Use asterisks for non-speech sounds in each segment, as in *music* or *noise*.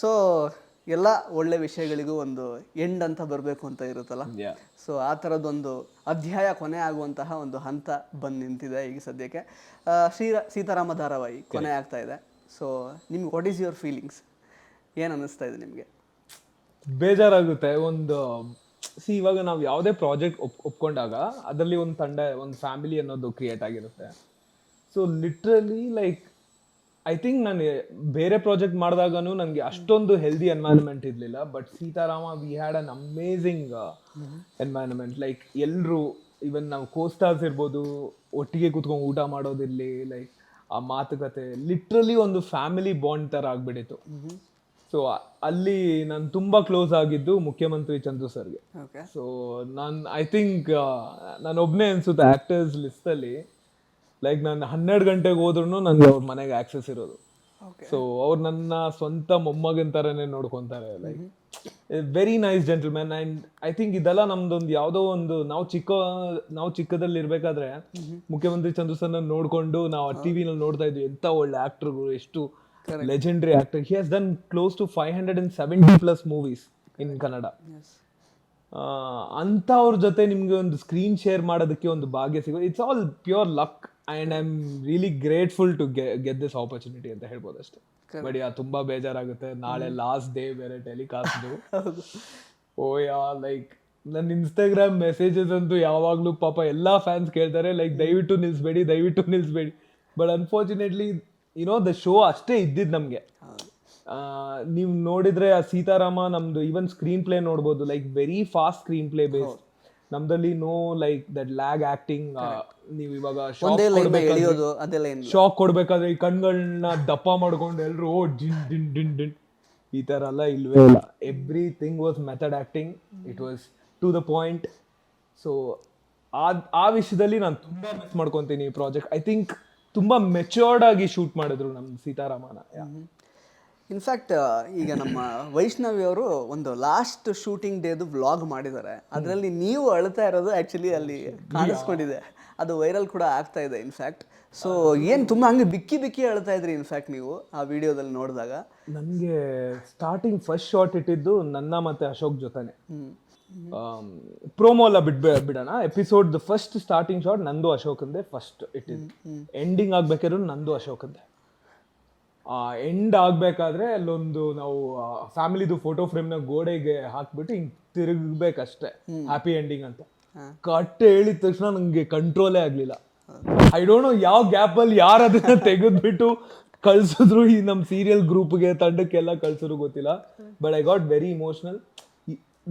So ಎಲ್ಲ ಒಳ್ಳೆ ವಿಷಯಗಳಿಗೂ ಒಂದು ಎಂಡ್ ಅಂತ ಬರಬೇಕು ಅಂತ ಇರುತ್ತಲ್ಲ. ಸೊ ಆ ಥರದ್ದೊಂದು ಅಧ್ಯಾಯ ಕೊನೆ ಆಗುವಂತಹ ಒಂದು ಹಂತ ಬಂದು ನಿಂತಿದೆ ಈಗ ಸದ್ಯಕ್ಕೆ. ಶ್ರೀ ಶ್ರೀರ ಸೀತಾರಾಮ ಧಾರಾವಾಹಿ ಕೊನೆ ಆಗ್ತಾ ಇದೆ. ಸೊ ನಿಮ್ಗೆ ವಾಟ್ ಈಸ್ ಯುವರ್ ಫೀಲಿಂಗ್ಸ್ ಏನು ಅನ್ನಿಸ್ತಾ ಇದೆ ನಿಮಗೆ? ಬೇಜಾರಾಗುತ್ತೆ. ಒಂದು ಸಿ ಇವಾಗ ನಾವು ಯಾವುದೇ ಪ್ರಾಜೆಕ್ಟ್ ಒಪ್ ಒಪ್ಕೊಂಡಾಗ ಅದರಲ್ಲಿ ಒಂದು ತಂಡ ಒಂದು ಫ್ಯಾಮಿಲಿ ಅನ್ನೋದು ಕ್ರಿಯೇಟ್ ಆಗಿರುತ್ತೆ. So literally like I think ನಾನು ಬೇರೆ ಪ್ರಾಜೆಕ್ಟ್ ಮಾಡಿದಾಗನು ನನಗೆ ಅಷ್ಟೊಂದು ಹೆಲ್ದಿ ಎನ್ವೈರನ್ಮೆಂಟ್ ಇರಲಿಲ್ಲ but Seetharama we had an amazing environment like ಎಲ್ಲರೂ ಇವನ್ ನಾವು ಕೋಸ್ಟಾರ್ಸ್ ಇರ್ಬೋದು ಒಟ್ಟಿಗೆ ಕೂತ್ಕೊಂಡು ಊಟ ಮಾಡೋದಿರಲಿ ಲೈಕ್ ಆ ಮಾತುಕತೆ ಲಿಟ್ರಲಿ ಒಂದು ಫ್ಯಾಮಿಲಿ ಬಾಂಡ್ ಥರ ಆಗಿಬಿಟ್ಟಿತ್ತು. ಸೊ ಅಲ್ಲಿ ನಾನು ತುಂಬ ಕ್ಲೋಸ್ ಆಗಿದ್ದು ಮುಖ್ಯಮಂತ್ರಿ ಚಂದ್ರು ಸರ್ಗೆ. ಓಕೆ ಸೊ ನಾನು ಐ ಥಿಂಕ್ ನಾನು ಒಬ್ಬನೇ ಅನ್ಸುತ್ತೆ ಆಕ್ಟರ್ಸ್ ಲಿಸ್ಟಲ್ಲಿ ಲೈಕ್ ನಾನು ಹನ್ನೆರಡು ಗಂಟೆಗೆ ಹೋದ್ರೂ ನನಗೆ ಅವ್ರ ಮನೆಗೆ ಆಕ್ಸೆಸ್ ಇರೋದು. ಸೊ ಅವ್ರು ನನ್ನ ಸ್ವಂತ ಮೊಮ್ಮಗಿನ ಥರನೇ ನೋಡ್ಕೊತಾರೆ like very nice gentleman and I think ಇದೆಲ್ಲ ನಮ್ದೊಂದು ಯಾವುದೋ ಒಂದು ನಾವು ಚಿಕ್ಕ ನಾವು ಚಿಕ್ಕದಲ್ಲಿ ಇರ್ಬೇಕಾದ್ರೆ ಮುಖ್ಯಮಂತ್ರಿ ಚಂದ್ರಸನ್ನ ನೋಡಿಕೊಂಡು ನಾವು ಟಿ ವಿನಲ್ಲಿ ನೋಡ್ತಾ ಇದ್ವಿ. ಎಂಥ ಒಳ್ಳೆ ಆಕ್ಟರ್ಗಳು ಎಷ್ಟು legendary actor he has done close to five hundred and seventy plus movies in Kannada ಅಂಥವ್ರ ಜೊತೆ ನಿಮ್ಗೆ ಒಂದು ಸ್ಕ್ರೀನ್ ಶೇರ್ ಮಾಡೋದಕ್ಕೆ ಒಂದು ಭಾಗ್ಯ ಸಿಗೋದು it's all pure luck and I am really grateful to get this opportunity ಅಂತ ಹೇಳ್ಬೋದು ಅಷ್ಟೇ. ಬಟ್ ಯಾ ತುಂಬ ಬೇಜಾರಾಗುತ್ತೆ. ನಾಳೆ ಲಾಸ್ಟ್ ಡೇ ಬೇರೆ ಟೆಲಿಕಾಸ್ಟ್ *laughs* ಓ ಯಾ ಲೈಕ್ ನನ್ನ ಇನ್ಸ್ಟಾಗ್ರಾಮ್ ಮೆಸೇಜಸ್ ಅಂತೂ ಯಾವಾಗಲೂ ಪಾಪ ಎಲ್ಲ ಫ್ಯಾನ್ಸ್ ಕೇಳ್ತಾರೆ. ಲೈಕ್ ದಯವಿಟ್ಟು ನಿಲ್ಸ್ಬೇಡಿ ದಯವಿಟ್ಟು ನಿಲ್ಸ್ಬೇಡಿ. But unfortunately you know the show ಅಷ್ಟೇ ಇದ್ದಿದ್ದು ನಮಗೆ. ನೀವು ನೋಡಿದರೆ ಆ ಸೀತಾರಾಮ ನಮ್ದು ಈವನ್ ಸ್ಕ್ರೀನ್ ಪ್ಲೇ ನೋಡ್ಬೋದು. Like very fast screenplay base ನಮ್ದಲ್ಲಿ no like that lag acting ನೀವು ಇವಾಗ ಒಂದೇ ಶಾಕ್ ಎಳಿಯೋದು ಅದೆಲ್ಲ ಶಾಕ್ ಕೊಡ್ಬೇಕಾದ್ರೆ ಈ ಕಣ್ಗಳನ್ನ ದಪ್ಪ ಮಾಡ್ಕೊಂಡು ಎಲ್ರು ಓ ಡಿನ್ ಡಿನ್ ಡಿನ್ ಡಿನ್ ಈ ತರ ಎಲ್ಲ ಇಲ್ವೇ? ಇಲ್ಲ. Everything was method acting it was to the point so ಆ ಆ ವಿಷಯದಲ್ಲಿ ನಾನು ತುಂಬಾ ಮಿಸ್ ಮಾಡ್ಕೊತೀನಿ ಈ ಪ್ರಾಜೆಕ್ಟ್ ಐ ಥಿಂಕ್ ತುಂಬಾ ಮೆಚೂರ್ಡ್ ಆಗಿ ಶೂಟ್ ಮಾಡಿದ್ರು ನಮ್ಮ ಸೀತಾರಾಮನ. ಇನ್ಫ್ಯಾಕ್ಟ್ ಈಗ ನಮ್ಮ ವೈಷ್ಣವಿ ಅವರು ಒಂದು ಲಾಸ್ಟ್ ಶೂಟಿಂಗ್ ಡೇದು ವ್ಲಾಗ್ ಮಾಡಿದ್ದಾರೆ. ಅದರಲ್ಲಿ ನೀವು ಅಳ್ತಾ ಇರೋದು ಆ್ಯಕ್ಚುಲಿ ಅಲ್ಲಿ ಕಾಣಿಸ್ಕೊಂಡಿದೆ. ಅದು ವೈರಲ್ ಕೂಡ ಆಗ್ತಾ ಇದೆ ಇನ್ಫ್ಯಾಕ್ಟ್ ಸೊ ಏನು ತುಂಬ ಹಂಗೆ ಬಿಕ್ಕಿ ಬಿಕ್ಕಿ ಅಳ್ತಾ ಇದ್ರಿ ಇನ್ಫ್ಯಾಕ್ಟ್ ನೀವು ಆ ವಿಡಿಯೋದಲ್ಲಿ ನೋಡಿದಾಗ? ನನಗೆ ಸ್ಟಾರ್ಟಿಂಗ್ ಫಸ್ಟ್ ಶಾರ್ಟ್ ಇಟ್ಟಿದ್ದು ನನ್ನ ಮತ್ತೆ ಅಶೋಕ್ ಜೊತೆನೆ. ಪ್ರೋಮೋ ಎಲ್ಲ ಬಿಡ್ ಬಿಡೋಣ? ಎಪಿಸೋಡ್ ಫಸ್ಟ್ ಸ್ಟಾರ್ಟಿಂಗ್ ಶಾಟ್ ನಂದು ಅಶೋಕಂದೇ ಫಸ್ಟ್ ಇಟ್ಟಿದ್ದು. ಎಂಡಿಂಗ್ ಆಗ್ಬೇಕಾದ್ರೂ ನಂದು ಅಶೋಕಂದೆ. ಎಂಡ್ ಆಗ್ಬೇಕಾದ್ರೆ ಅಲ್ಲೊಂದು ನಾವು ಫ್ಯಾಮಿಲಿದು ಫೋಟೋ ಫ್ರೇಮ್ನ ಗೋಡೆಗೆ ಹಾಕ್ಬಿಟ್ಟು ಹಿಂಗ್ ತಿರುಗ್ಬೇಕಷ್ಟೇ ಹ್ಯಾಪಿ ಎಂಡಿಂಗ್ ಅಂತ. ಕಟ್ ಹೇಳಿದ ತಕ್ಷಣ ನಂಗೆ ಕಂಟ್ರೋಲೇ ಆಗ್ಲಿಲ್ಲ. ಐ ಡೋಂಟ್ ನೋ ಯಾವ ಗ್ಯಾಪ್ ಅಲ್ಲಿ ಯಾರು ಅದನ್ನ ತೆಗೆದ್ಬಿಟ್ಟು ಕಳ್ಸಿದ್ರು ಈ ನಮ್ಮ ಸೀರಿಯಲ್ ಗ್ರೂಪ್ಗೆ ತಂಡಕ್ಕೆಲ್ಲ ಕಳ್ಸಿದ್ರು ಗೊತ್ತಿಲ್ಲ. But I got very emotional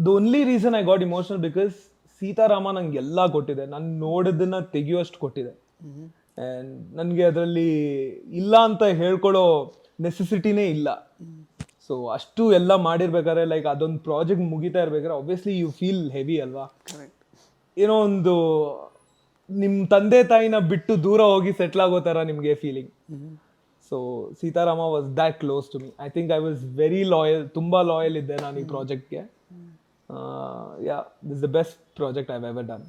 the only reason I got emotional because Seetharama ನಂಗೆ ಎಲ್ಲ ಕೊಟ್ಟಿದೆ. ನಾನು ನೋಡೋದನ್ನ ತೆಗಿಯೋಷ್ಟು ಕೊಟ್ಟಿದೆ. ಆ್ಯಂಡ್ ನನಗೆ ಅದರಲ್ಲಿ ಇಲ್ಲ ಅಂತ ಹೇಳ್ಕೊಳ್ಳೋ ನೆಸೆಸಿಟಿನೇ ಇಲ್ಲ. ಸೊ ಅಷ್ಟು ಎಲ್ಲ ಮಾಡಿರ್ಬೇಕಾದ್ರೆ ಲೈಕ್ ಅದೊಂದು ಪ್ರಾಜೆಕ್ಟ್ ಮುಗಿತಾ ಇರ್ಬೇಕಾದ್ರೆ ಆಬ್ವಿಯಸ್ಲಿ ಯು ಫೀಲ್ ಹೆವಿ ಅಲ್ವಾ? ಏನೋ ಒಂದು ನಿಮ್ಮ ತಂದೆ ತಾಯಿನ ಬಿಟ್ಟು ದೂರ ಹೋಗಿ ಸೆಟ್ಲ್ ಆಗೋ ಥರ ನಿಮಗೆ feeling so Seetharama was that close to me I think I was very loyal ತುಂಬ ಲಾಯಲ್ ಇದ್ದೆ ನಾನು ಈ ಪ್ರಾಜೆಕ್ಟ್ಗೆ yeah this the best project I ever done